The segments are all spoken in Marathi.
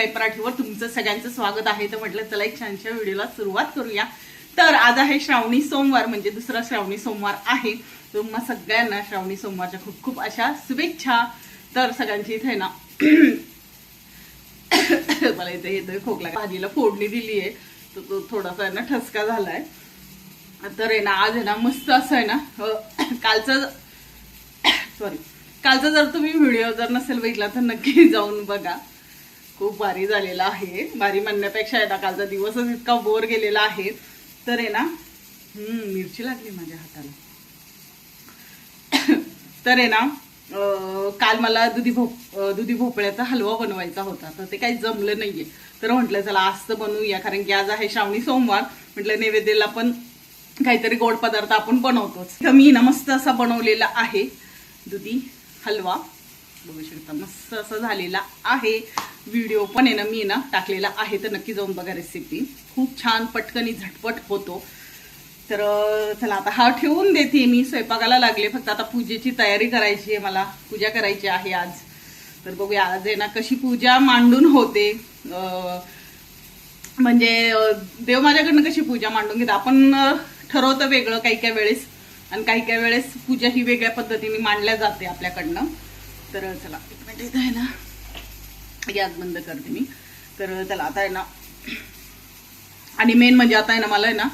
लाईफ तुमचं सगळ्यांचं स्वागत आहे. तर म्हटलं चला एक छानशा व्हिडिओला सुरुवात करूया. तर आज आहे श्रावणी सोमवार म्हणजे दुसरा श्रावणी सोमवार आहे. तुम्हा सगळ्यांना श्रावणी सोमवारच्या खूप खूप अशा शुभेच्छा. तर सगळ्यांची इथे ना मला इथे येतोय खोकला. भाजीला फोडणी दिली आहे. तर तो थोडासा आहे ना ठसका झालाय. तर आहे ना आज आहे ना मस्त असं आहे ना अं, कालचं सॉरी कालचा जर तुम्ही व्हिडिओ जर नसेल बघितला तर नक्की जाऊन बघा. खूप भारी झालेला आहे. भारी म्हणण्यापेक्षा आहे ना कालचा दिवसच इतका बोर गेलेला आहे. तर आहे ना मिरची लागली माझ्या हाताला. तर आहे ना काल मला दुधी भोप दुधी भोपळ्याचा हलवा बनवायचा होता. तर ते काही जमलं नाहीये. तर म्हटलं चला आज तर बनवूया. कारण की आज आहे श्रावणी सोमवार. म्हटलं नैवेद्याला पण काहीतरी गोड पदार्थ आपण बनवतोच. तर मी ना मस्त असा बनवलेला आहे दुधी हलवा. बघू शकता मस्त असं झालेला आहे. व्हिडिओ पण आहे ना मी ना टाकलेला आहे तर नक्की जाऊन बघा रेसिपी खूप छान पटकनी झटपट होतो. तर चला आता हा ठेवून देते मी. स्वयंपाकाला लागले फक्त आता पूजेची तयारी करायची आहे मला. पूजा करायची आहे आज. तर बघूया आज आहे ना कशी पूजा मांडून होते. अं, म्हणजे देव माझ्याकडनं कशी पूजा मांडून घेतात. आपण ठरवतं वेगळं काही काही वेळेस. आणि काही काही वेळेस पूजा ही वेगळ्या पद्धतीने मांडल्या जाते आपल्याकडनं. तर चला एक मिनिट इथं आहे ना. गॅस बंद करते मी. तर चला आता आहे ना आणि मेन म्हणजे आता आहे ना मला आहे ना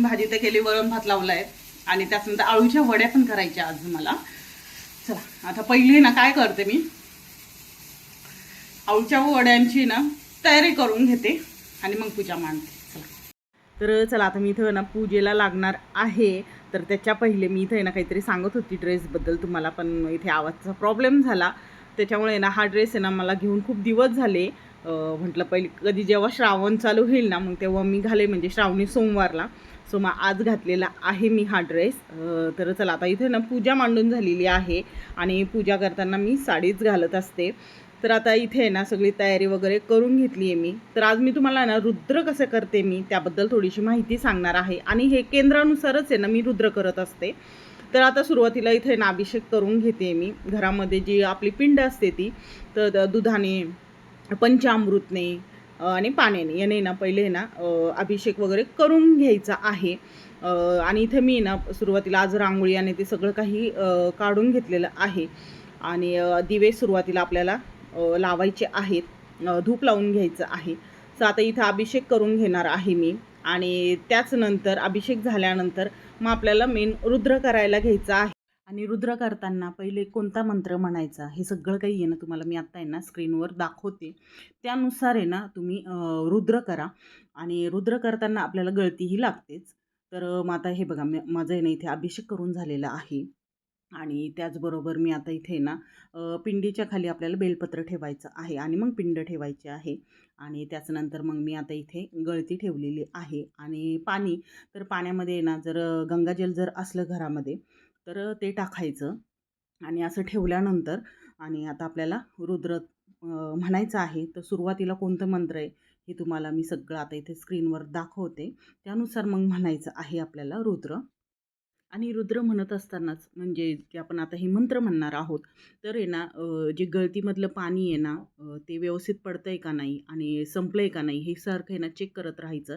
भाजी तर केली वरण भात लावलाय. आणि त्याच्यानंतर आळूच्या वड्या पण करायच्या आज मला. चला आता पहिली ना काय करते मी? आळूच्या वड्यांची ना तयारी करून घेते. आणि मग पूजा मांडते. चला. तर चला आता मी इथं ना पूजेला लागणार आहे. तर त्याच्या पहिले मी इथं आहे ना काहीतरी सांगत होती ड्रेसबद्दल तुम्हाला पण इथे आवाजचा प्रॉब्लेम झाला. त्याच्यामुळे ना हा ड्रेस आहे ना मला घेऊन खूप दिवस झाले. म्हटलं पहिले कधी जेव्हा श्रावण चालू होईल ना मग तेव्हा मी घाले म्हणजे श्रावणी सोमवारला. सो मग आज घातलेला आहे मी हा ड्रेस तर चला आता इथे ना पूजा मांडून झालेली आहे आणि पूजा करताना मी साडीच घालत असते. तर आता इथे आहे ना सगळी तयारी वगैरे करून घेतली आहे मी. तर आज मी तुम्हाला ना रुद्र कसं करते मी त्याबद्दल थोडीशी माहिती सांगणार आहे. आणि हे केंद्रानुसारच आहे ना मी रुद्र करत असते. तर आता सुरुवातीला इथे ना अभिषेक करून घेते मी. घरामध्ये जी आपली पिंड असते ती तर द- दुधाने पंचामृतने आणि पाण्याने याने ना पहिले ना अभिषेक वगैरे करून घ्यायचा आहे. आणि इथे मी ना सुरुवातीला आज रांगोळी आणि ते सगळं काही काढून घेतलेलं आहे. आणि दिवे सुरुवातीला आपल्याला लावायचे आहेत. धूप लावून घ्यायचं आहे. सो आता इथं अभिषेक करून घेणार आहे मी. आणि त्याचनंतर अभिषेक झाल्यानंतर मग आपल्याला मेन रुद्र करायला घ्यायचा आहे. आणि रुद्र करताना पहिले कोणता मंत्र म्हणायचा? हे सगळं काही आहे ना तुम्हाला मी आत्ता आहे ना स्क्रीनवर दाखवते. त्यानुसार आहे ना तुम्ही रुद्र करा. आणि रुद्र करताना आपल्याला गळतीही लागतेच. तर मग आता हे बघा मी माझं आहे ना इथे अभिषेक करून झालेला आहे. आणि त्याचबरोबर मी आता इथे ना पिंडीच्या खाली आपल्याला बेलपत्र ठेवायचं आहे आणि मग पिंड ठेवायची आहे. आणि त्याच्यानंतर मग मी आता इथे गळती ठेवलेली आहे आणि पाणी तर पाण्यामध्ये ना जर गंगाजल जर असलं घरामध्ये तर ते टाकायचं. आणि असं ठेवल्यानंतर आणि आता आपल्याला रुद्र म्हणायचं आहे तर सुरुवातीला कोणतं मंत्र आहे हे तुम्हाला मी सगळं आता इथे स्क्रीनवर दाखवते. त्यानुसार मग म्हणायचं आहे आपल्याला रुद्र. आणि रुद्र म्हणत असतानाच म्हणजे जे आपण आता हे मंत्र म्हणणार आहोत तर आहे ना जे गळतीमधलं पाणी आहे ना ते व्यवस्थित पडतं आहे का नाही आणि संपलं आहे का नाही हे सारखं आहे ना चेक करत राहायचं.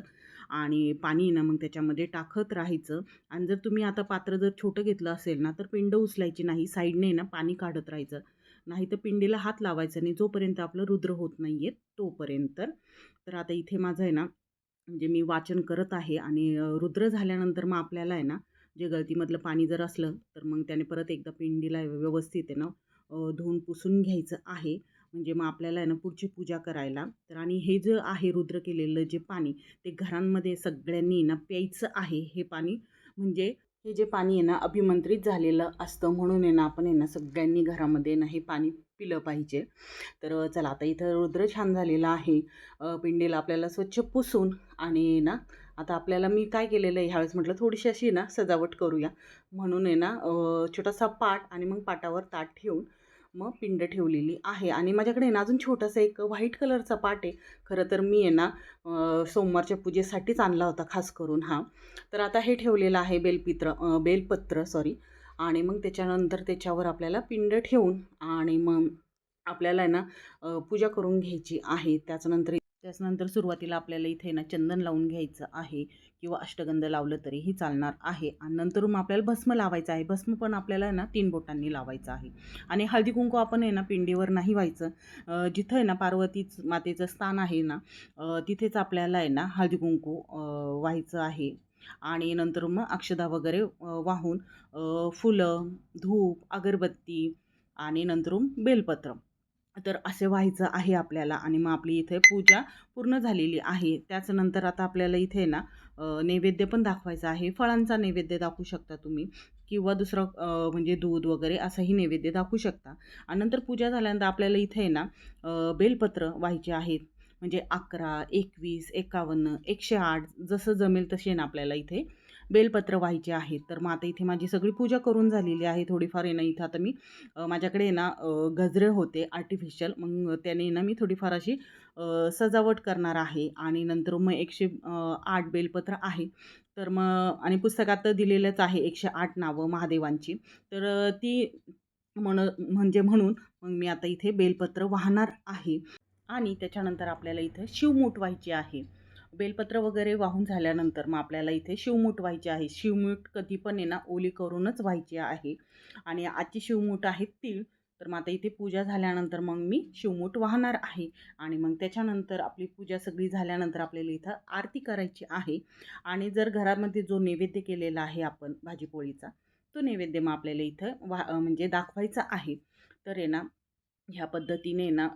आणि पाणी आहे ना मग त्याच्यामध्ये टाकत राहायचं. आणि जर तुम्ही आता पात्र जर छोटं घेतलं असेल ना तर पिंड उचलायची नाही साईडने ना पाणी काढत राहायचं. नाही तर पिंडीला हात लावायचा नाही जोपर्यंत आपलं रुद्र होत नाही आहे तोपर्यंत. तर आता इथे माझं आहे ना म्हणजे मी वाचन करत आहे आणि रुद्र झाल्यानंतर मग आपल्याला आहे ना जे गळतीमधलं पाणी जर असलं तर मग त्याने परत एकदा पिंडीला व्यवस्थित आहे ना धुवून पुसून घ्यायचं आहे. म्हणजे मग आपल्याला आहे ना पुढची पूजा करायला. तर आणि हे जे आहे रुद्र केलेलं जे पाणी ते घरांमध्ये सगळ्यांनी ना प्यायचं आहे हे पाणी. म्हणजे हे जे पाणी आहे ना अभिमंत्रित झालेलं असतं म्हणून आहे ना आपण आहे ना सगळ्यांनी घरामध्ये ना हे पाणी पिलं पाहिजे. तर चला आता इथं रुद्र छान झालेलं आहे. पिंडीला आपल्याला स्वच्छ पुसून आणि ना आता आपल्याला मी काय केलेलं आहे? ह्यावेळेस म्हटलं थोडीशी अशी ना सजावट करूया. म्हणून आहे ना छोटासा पाट आणि मग पाटावर ताट ठेवून मग पिंड ठेवलेली आहे. आणि माझ्याकडे ना अजून छोटासा एक व्हाईट कलरचा पाट आहे. खरं तर मी आहे ना सोमवारच्या पूजेसाठीच आणला होता खास करून हा. तर आता हे ठेवलेलं आहे बेलपित्र बेलपत्र सॉरी आणि मग त्याच्यानंतर त्याच्यावर आपल्याला पिंड ठेवून आणि मग आपल्याला आहे ना पूजा करून घ्यायची आहे. त्याच्यानंतर त्याच्यानंतर सुरुवातीला आपल्याला इथे ना चंदन लावून घ्यायचं आहे किंवा अष्टगंध लावलं तरीही चालणार आहे. आणि नंतर मग आपल्याला भस्म लावायचं आहे. भस्म पण आपल्याला आहे ना तीन बोटांनी लावायचं आहे. आणि हळदी कुंकू आपण आहे ना पिंडीवर नाही व्हायचं. जिथं आहे ना पार्वतीच मातेचं स्थान आहे ना तिथेच आपल्याला आहे ना हळदी कुंकू व्हायचं आहे. आणि नंतर मग अक्षदा वगैरे वाहून फुलं धूप अगरबत्ती आणि नंतर बेलपत्र. तर असे व्हायचं आहे आपल्याला आणि मग आपली इथे पूजा पूर्ण झालेली आहे. त्याच्यानंतर आता आपल्याला इथे ना नैवेद्य पण दाखवायचा आहे. फळांचा नैवेद्य दाखवू शकता तुम्ही किंवा दुसरं म्हणजे दूध वगैरे असंही नैवेद्य दाखवू शकता. आणि नंतर पूजा झाल्यानंतर आपल्याला इथे आहे ना बेलपत्र व्हायचे आहेत. म्हणजे अकरा एकवीस एकावन्न एकशे आठ जसं जमेल तसे ना आपल्याला इथे बेलपत्र व्हायचे आहेत. तर मग आता इथे माझी सगळी पूजा करून झालेली आहे. थोडीफार येणं ना इथं आता मी माझ्याकडे ना गजरे होते आर्टिफिशियल मग त्याने ना मी थोडीफार अशी सजावट करणार आहे. आणि नंतर मग एकशे आठ बेलपत्र आहे. तर मग आणि पुस्तकात तर दिलेलंच आहे एकशे आठ नावं महादेवांची. तर ती म्हण म्हणजे म्हणून मग मी आता इथे बेलपत्र वाहणार आहे. आणि त्याच्यानंतर आपल्याला इथं शिवमूठ व्हायची आहे. बेलपत्र वगैरे वाहून झाल्यानंतर मग आपल्याला इथे शिवमूठ व्हायची आहे. शिवमूठ कधी पण आहे ना ओली करूनच व्हायची आहे. आणि आजची शिवमूठ आहे तीळ. तर मग आता इथे पूजा झाल्यानंतर मग मी शिवमूठ वाहणार आहे. आणि मग त्याच्यानंतर आपली पूजा सगळी झाल्यानंतर आपल्याला इथं आरती करायची आहे. आणि जर घरामध्ये जो नैवेद्य केलेला आहे आपण भाजीपोळीचा तो नैवेद्य मग आपल्याला इथं वा म्हणजे दाखवायचा आहे. तर आहे ना ह्या पद्धतीने ना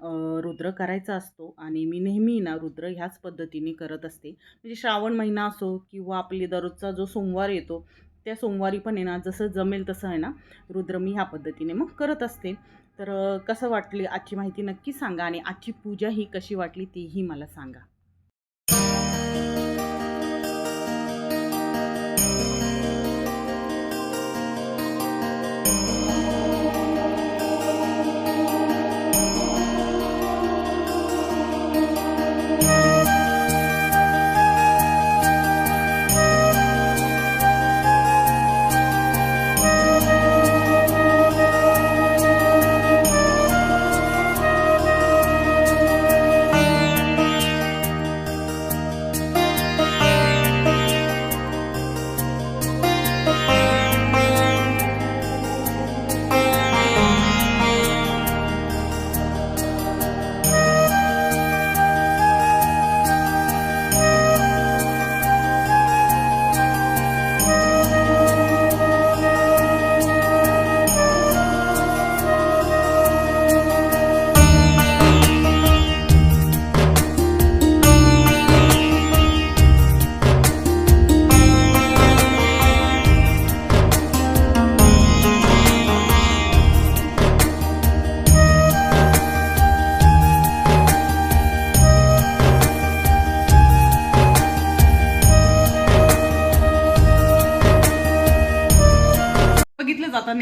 रुद्र करायचा असतो आणि मी नेहमी ना रुद्र ह्याच पद्धतीने करत असते. म्हणजे श्रावण महिना असो किंवा आपली दररोजचा जो सोमवार येतो त्या सोमवारी पण आहे ना जसं जमेल तसं आहे ना रुद्र मी ह्या पद्धतीने मग करत असते. तर कसं वाटली आजची माहिती नक्की सांगा आणि आजची पूजा ही कशी वाटली तीही मला सांगा.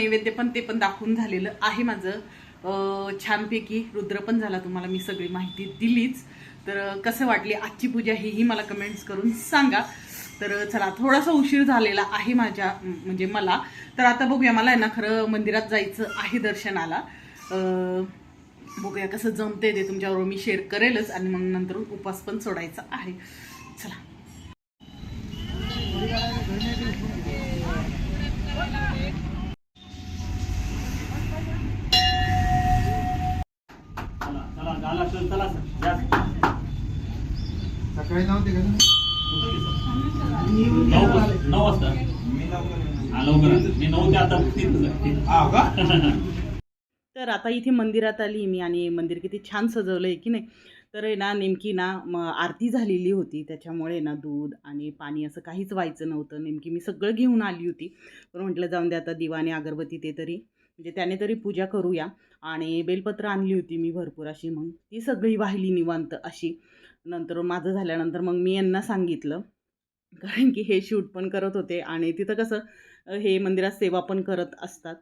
नैवेद्य पण ते पण दाखवून झालेलं आहे माझं. छानपैकी रुद्र पण झाला तुम्हाला मी सगळी माहिती दिलीच. तर कसं वाटली आजची पूजा हेही मला कमेंट्स करून सांगा. तर चला थोडासा उशीर झालेला आहे माझ्या म्हणजे मला. तर आता बघूया मला आहे ना खरं मंदिरात जायचं आहे दर्शनाला. बघूया कसं जमते ते तुमच्याबरोबर मी शेअर करेलच आणि मग नंतर उपास पण सोडायचा आहे. चला चला झाला तर चला सर या सर. सकाळी नव्हते का नऊ वाजता- नऊ वाजता. लवकर आलो. मी नऊ ते आता तिथंच आहे. का? तर आता इथे मंदिरात आली मी आणि मंदिर किती छान सजवलं आहे की नाही? तर आहे ना नेमकी ना आरती झालेली होती. त्याच्यामुळे ना दूध आणि पाणी असं काहीच व्हायचं नव्हतं. नेमकी मी सगळं घेऊन आली होती. पण म्हटलं जाऊन दे आता दिवा आणि अगरबत्ती ते तरी. म्हणजे त्याने तरी पूजा करूया. आणि बेलपत्र आणली होती मी भरपूर अशी मग ती सगळी वाहिली निवांत अशी. नंतर माझं झाल्यानंतर मग मी यांना सांगितलं. कारण की हे शूट पण करत होते आणि तिथं कसं हे मंदिरात सेवा पण करत असतात.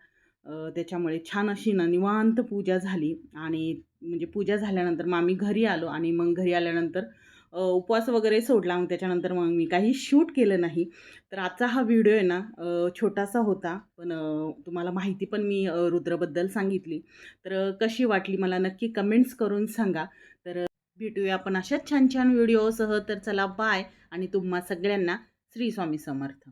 त्याच्यामुळे छान अशी ना निवांत पूजा झाली. आणि म्हणजे पूजा झाल्यानंतर मग आम्ही घरी आलो आणि मग घरी आल्यानंतर उपवास वगैरे सोडला मग त्याच्यानंतर मग मी काही शूट केलं नाही. तर आजचा हा व्हिडिओ आहे ना छोटासा होता. पण तुम्हाला माहिती पण मी रुद्रबद्दल सांगितली. तर कशी वाटली मला नक्की कमेंट्स करून सांगा. तर भेटूया आपण अशाच छान छान व्हिडिओसह. तर चला बाय. आणि तुम्हा सगळ्यांना श्री स्वामी समर्थ.